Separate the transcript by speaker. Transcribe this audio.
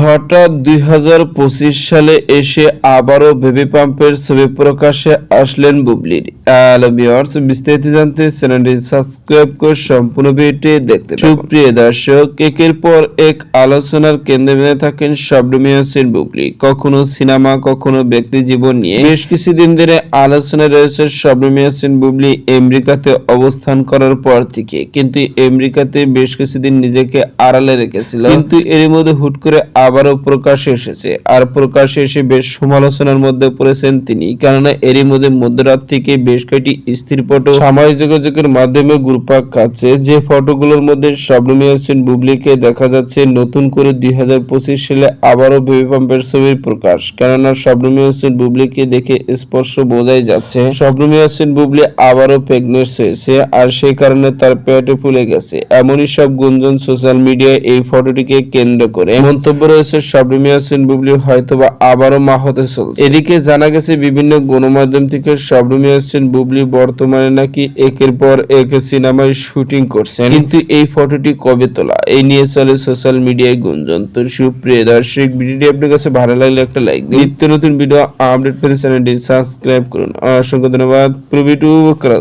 Speaker 1: হঠাৎ দুই হাজার পঁচিশ সালে এসে আবারও বেবি পাম্পের ছবি প্রকাশে আসলেন বুবলির। বিস্তারিত জানতে চ্যানেলটি সাবস্ক্রাইব করে সম্পূর্ণ ভিডিওটি দেখতে সুপ্রিয় দর্শক, একের পর এক আলোচনার কেন্দ্রে থাকেন শবনমী হোসেন বুবলি। কখনো সিনেমা, কখনো ব্যক্তি জীবন নিয়ে। বেশ কিছুদিন ধরে আলোচনায় রয়েছে হোসেন বুবলি আমেরিকাতে অবস্থান করার পর থেকে। কিন্তু আমেরিকাতে বেশ কিছুদিন নিজেকে আড়ালে রেখেছিল। কিন্তু এর মধ্যে হুট করে আবারও প্রকাশে এসেছে। আর প্রকাশে এসে বেশ সমালোচনার মধ্যে পড়েছেন তিনি। কেননা এরই মধ্যে মধ্যরাত থেকে বেশ কয়েকটি স্থির ফটো সামাজিক যোগাযোগের মাধ্যমে গ্রুপাক খাচ্ছে। যে ফটোগুলোর মধ্যে শবনমী হোসেন বুবলিকে দেখা যাচ্ছে, নতুন করে দুই সালে আবারও বেবি পাম্পের ছবির প্রকাশ। কেননা শবনমী হোসেন বুবলিকে দেখে স্পর্শ বোঝাই যাচ্ছে শবনমী হোসেন বুবলি আবারও প্রেগনেন্ট হয়েছে আর সেই কারণে তার পেটে ফুলে গেছে। এমনই সব গুঞ্জন সোশ্যাল মিডিয়ায় এই ফটোটিকে কেন্দ্র করে মন্তব্য রয়েছে শবনমী হোসেন বুবলি হয়তোবা আবারও মা হতে চলছে। এদিকে জানা গেছে, বিভিন্ন গণমাধ্যম থেকে শবনমী হোসেন বুবলি বর্তমানে নাকি একের পর এক সিনেমায় শুটিং করছেন। কিন্তু এই ফটোটি কবে তোলা? এই নিয়ে চলে সোশ্যাল মিডিয়ায় গুঞ্জন। তো সুপ্রিয় দর্শক, ভিডিওটি আপনার কাছে ভালো লাগলে একটা লাইক দিন। নিত্য নতুন ভিডিও আপডেট পেতে চ্যানেলটি সাবস্ক্রাইব করুন। অসংখ্য ধন্যবাদ। প্রবিটু করা